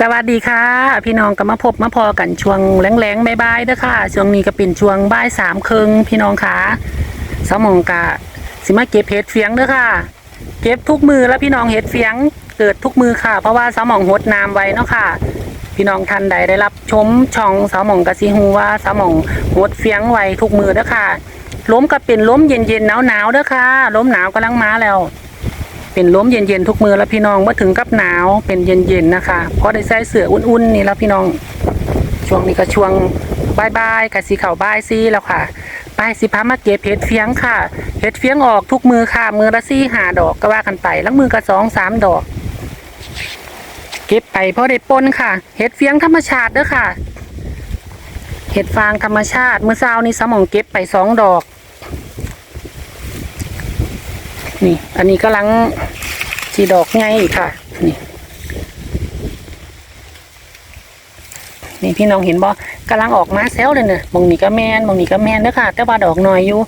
สวัสดีค่ะ พี่น้องก็มาพบมาพอกันช่วงแรงๆบายๆเด้อค่ะช่วงนี้ก็เป็นช่วงบ่ายสามครึ่งพี่น้องค่ะสมองกะสิมาเก็บเห็ดเฟียงเด้อค่ะ เก็บทุกมือแล้วพี่น้องเห็ดเฟียงเกิดทุกมือค่ะ เพราะว่าสมองหดน้ำไว้เนาะค่ะ พี่น้องท่านใดได้รับชมช่องสมองกะสิฮูว่าสมองหดเฟียงไว้ทุกมือเด้อค่ะล้มก็เป็นล้มเย็นๆหนาวๆเด้อค่ะล้มหนาวกำลังมาแล้ว เป็นล้มเย็นๆทุกมือแล้วพี่น้องเมื่อถึงกับหนาวเป็นเย็นๆนะคะเพราะได้ใส่เสื้ออุ่นๆนี่แล้วพี่น้องช่วงนี้ก็ช่วงบายๆกับสีขาวบายซีแล้วค่ะบายสิพามาเก็บเห็ดเฟียงค่ะเห็ดเฟียงออกทุกมือค่ะมือละซี่หาดอกก็ว่ากันไปแล้วมือก็สองสามดอก เก็บไปเพราะได้ปนค่ะเห็ดเฟียงธรรมชาติเด้อค่ะเห็ดฟางธรรมชาติเมื่อเช้านี้สมองเก็บไปสองดอก นี่ อันนี้กำลังสีดอกไงอีกค่ะ นี่ นี่พี่น้องเห็นบ่กำลังออกมาแซวเลยเนี่ยบางนี้ก็แมนบางนี้ก็แมนเด้อค่ะ แต่ว่าดอกน้อยอยู่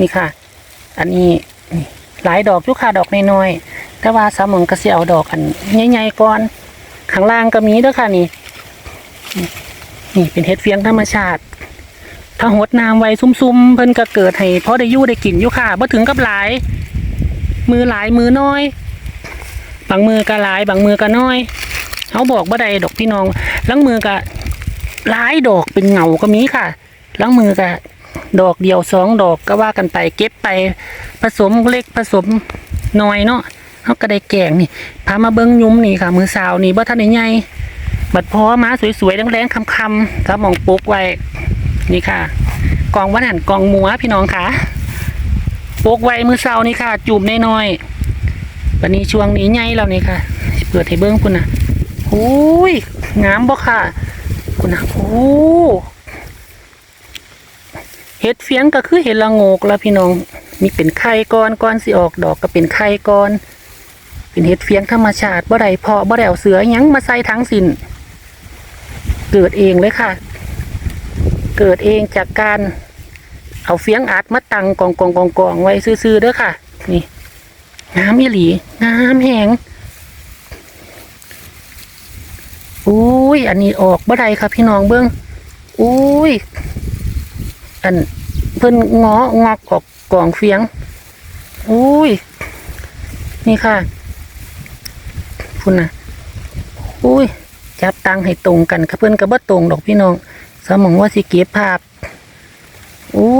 นี่ค่ะ อันนี้นี่หลายดอกอยู่ค่ะดอกน้อยๆแต่ว่าสามองก็สิเอาดอกอันใหญ่ๆก่อน ข้างล่างก็มีเด้อค่ะนี่ นี่นี่เป็นเห็ดเฟียงธรรมชาติ ถ้าหดน้ำไว้ซุ่มๆเพิ่นก็เกิดให้พอได้ยู่ได้กินอยู่ค่ะบ่ถึงกับหลาย มือหลายมือน้อย บางมือก็หลาย บางมือก็น้อยเขาบอกบ่ได้ดอกพี่น้องลังมือก็หลายดอกเป็นเงาก็มีค่ะลังมือก็ดอกเดียวสองดอกก็ว่ากันไปเก็บไปผสมเล็กผสมน้อยเนาะเขาก็ได้แกงนี่พามาเบิ้งยุ้มนี่ค่ะ มือสาวนี่บ่ทันได้ใหญ่บัดพอมาสวยๆแรงๆคำๆถ้ามองปุ๊กไว้ นี่ค่ะ กองวันหันกองมัวพี่น้องค่ะโปกไว้มือเศร้านี่ค่ะ จูบน้อยๆวันนี้ช่วงนี้ใหญ่แล้วนี่ค่ะเปิดให้เบิ้งคุณนะโอ้ยงามบ่ค่ะ คุณนะโอ้เห็ดเฟียงก็คือเห็ดละโงกแล้วพี่น้องมีเป็นไข่ก้อนก้อนสิออกดอกก็เป็นไข่ก้อน เป็นเห็ดเฟียงธรรมชาติบ่ได้เพาะบ่ได้เอาเสือยังมาใส่ทั้งสินเกิดเองเลยค่ะ เกิดเองจากการเอาเฟียงอัดมาตังกองกองกองกองไว้ซื่อๆเด้อค่ะ นี่งามอีหลีงามแหงอุ้ย อันนี้ออกบ่ได้ค่ะพี่น้องเบิ้งอุ้ย อันเพิ่นงองอกออกกองเฟียง อุ้ย นี่ค่ะ คุณนะอุ้ย จับตังให้ตรงกันค่ะเพิ่นก็บ่ตรงดอกพี่น้อง สมองว่าสิเก็บภาพ โอ้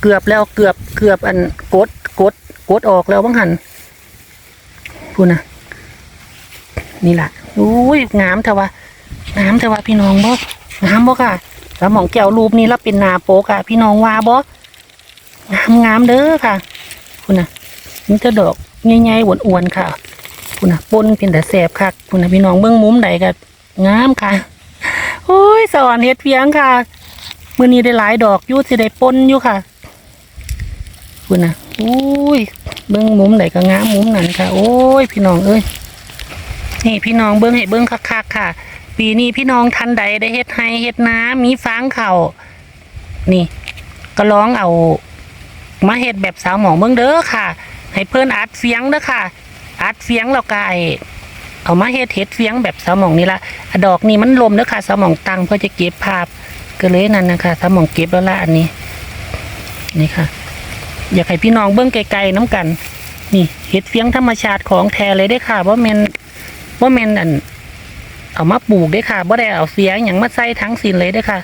เกือบแล้วเกือบเกือบอันกดกดกดออกแล้วบ้างหันพูดนะนี่แหละอุ้ยงามเถอะวะงามเถอะวะพี่น้องบ่งามบ่ค่ะสมองแก้วรูปนี้แล้วเป็นนาโปกอะพี่น้องว่าบ่งามงามเด้อค่ะคุณนะนี่จะดอกใหญ่ๆอ้วนๆค่ะ คุณนะปนเป็นแต่แสบค่ะ คุณนะพี่น้องเบื้องมุมใดก็งามค่ะ โอ้ยสอนเฮ็ดเพียงค่ะมือนี้ได้หลายดอกยู่สิได้ปนอยู่ค่ะคุณนะอุ้ยเบิ้งมุมไหนก็งามมุมนั้นค่ะ โอ้ย พี่น้องเอ้ยนี่พี่น้องเบิ้งให้เบิ้งคักๆค่ะ ปีนี้พี่น้องทันใดได้เฮ็ดไฮเฮ็ดน้ำมีฟางเข่านี่ก็ร้องเอามาเฮ็ดแบบสาวหมองเบิ้งเด้อค่ะ ให้เพิ่อนอัดเฟียงเด้อค่ะ อัดเฟียงแล้วก็ไเอามาเฮ็ดเฮ็ดเฟียงแบบสมองนี่ละดอกนี่มันลมเด้อค่ะสมองตังเพื่อจะเก็บภาพก็เลยนั่นนะคะสมองเก็บแล้วละอันนี้ นี่ค่ะ อยากให้พี่น้องเบิ้องไกลๆน้ำกัน นี่เฮ็ดเฟียงธรรมชาติของแท้เลยได้ค่ะว่าแมนว่าแมนอัน เอามาปลูกได้ค่ะว่าได้เอาเสียอย่างมาใส่ทั้งสินเลยได้ค่ะ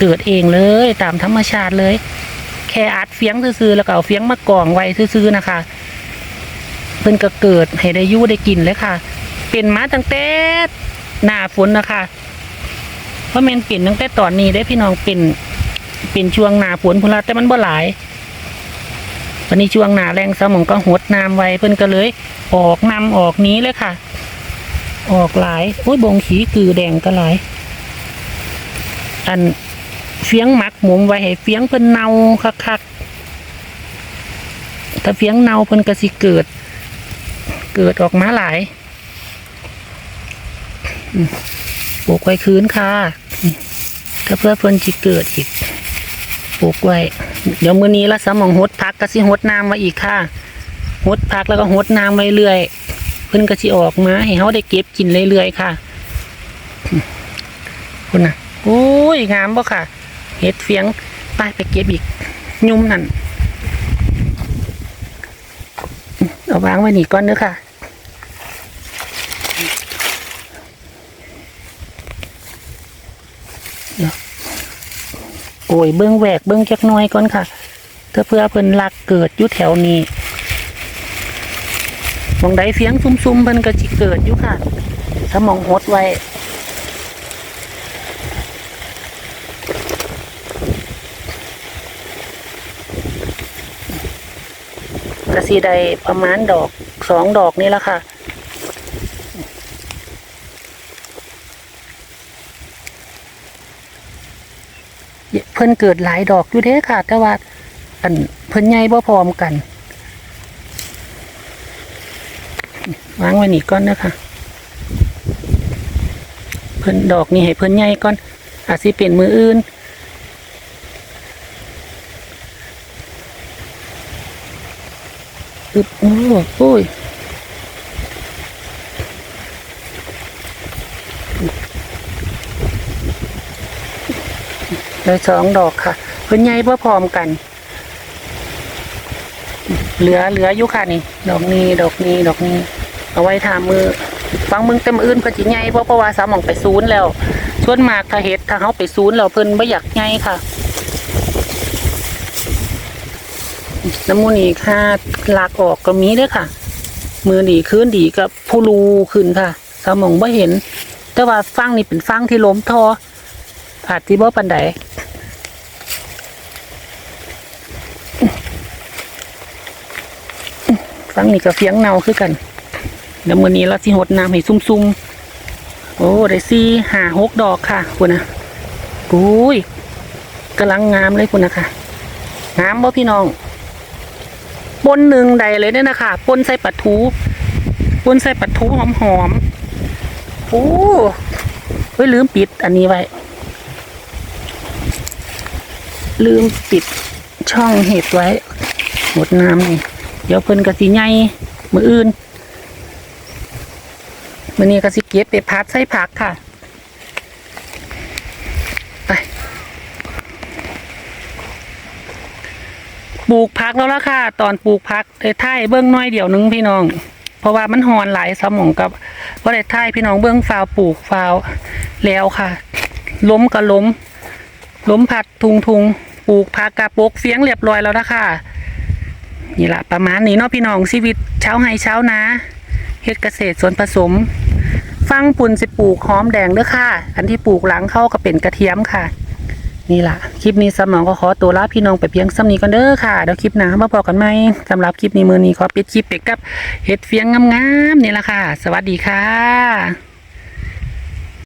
เกิดเองเลยตามธรรมชาติเลย แค่อัดเฟียงซื่อๆแล้วก็เอาเฟียงมากองไว้ซื่อๆนะคะ พิ่นก็เกิดให้ได้ยู่ได้กินเลยค่ะ เป็นมาตั้งแต่หน้าฝนนะคะเพราะแมนเป็นตั้งแต่ตอนนี้ได้พี่น้องเป็นเป็นช่วงหน้าฝนพุ่นละแต่มันบ่หลาย วันนี้ช่วงหนาแรงสมองก็หดน้ำไว้เพิ่นก็เลย ออกนำออกนี้เลยค่ะ ออกหลายโอ้ยบงขีกือแดงก็หลาย อันเฟียงหมักหมุมไว้ให้เฟียงเพิ่นเน่าคักๆถ้าเฟียงเน่าเพิ่นก็สิเกิด เกิดออกมาหลายปลูกไว้คืนค่ะถ้าเพื่อเพิ่นจิเกิดอีกปลูกไว้ เดี๋ยวมื้อนี้ละสมองหดพักก็สิหดน้ำไว้อีกค่ะหดพักแล้วก็หดน้ำไว้เรื่อยเพิ่นก็สิออกมาให้เฮาได้เก็บกินเรื่อยๆค่ะคุณน่ะโอ้ยงามบ่ค่ะ เห็ดเฟียงไปไปเก็บอีก ยุ่มนั่นเอาวางไว้นี่ก่อนเด้อค่ะ เดี๋ยว โอ้ยเบื้องแหวกเบื้องจักน้อยก่อนค่ะถ้าเพื่อเพิ่นลักเกิดอยู่แถวนี้มองใดเสียงซุ่มๆเพิ่นก็สิเกิดอยู่ค่ะ ถ้ามองหดไว้กระสีใดประมาณดอกสองดอกนี่แหละค่ะ พิ่นเกิดหลายดอกอยู่เด้ค่ะ แต่ว่าอันเพิ่นใหญ่บ่พร้อมกันวางไว้นี่ก่อนเด้อค่ะเพิ่นดอกนี่ให้เพิ่นใหญ่ก่อน อาจสิเป็นมืออื่นอึบโอ้โอ้ยสองดอกค่ะเพิ่นใหญ่เพื่อพร้อมกัน เหลือเหลืออยู่ค่ะนี่ ดอกนี้ดอกนี้ดอกนี้ เอาไว้ทามือฟังมึงเต็มอื่นเพิ่นสิใหญ่เพราะเพราะว่าสามองไปศูนย์แล้วส่วนมากถ้าเฮ็ดถ้าเฮาไปศูนย์แล้วเพิ่นบ่อยากใหญ่ค่ะน้ำมูนี่ค่ะลากออกก็มีด้วยค่ะ มือดีขึ้นดีกับผู้รูขึ้นค่ะ สมองบ่เห็น แต่ว่าฟังนี่เป็นฟังที่ล้มทอ อาจที่บ่ปันใดฟังนี่ก็เฟียงเนาคือกันแล้วมือนี้เราสิหดน้ำให้ซุ่มๆโอ้ได้สี่หาหกดอกค่ะคุณนะโอ้ยกำลังงามเลยคุณนะคะงามบ่พี่น้องปนหนึ่งใดเลยเนี่ยนะคะปนใส่ปลาทูปนใส่ปลาทูหอมหอมๆโอ้เฮ้ยลืมปิดอันนี้ไว้ ลืมปิดช่องเห็ดไว้ หมดน้ำนี่เดี๋ยวเพิ่นกะสิใหญ่มืออื่นมือนี้กะสิเก็บไปพัดใส่ผักค่ะไปปลูกพักแล้วล่ะค่ะ ตอนปลูกพักได้ท่ายเบื้องน้อยเดียวนึงพี่น้อง เพราะว่ามันหอนหลายสมองกับว่าได้ท่ายพี่น้องเบื้องฟาวปลูกฟาวแล้วค่ะ ล้มก็ล้มล้มผัดทุงทุง ปลูกพักกะปลูกเฟียงเรียบร้อยแล้วนะคะนี่ละประมาณนี้เนาะพี่น้องชีวิตเช้าไห้เช้านาเฮ็ดเกษตรสวนผสม ฟังปุ่นสิปลูกหอมแดงเด้อค่ะ อันที่ปลูกหลังเข้าก็เป็นกระเทียมค่ะ นี่ล่ะคลิปนี้สมองก็ขอตัวลาพี่น้องไปเพียงซ้ำนี้กันเด้อค่ะเดี๋ยวคลิปหน้ามาพอกันไหมสำหรับคลิปนี้มือนี้ขอปิดคลิปไปกับเห็ดเฟียงงามๆนี่ล่ะค่ะ สวัสดีค่ะ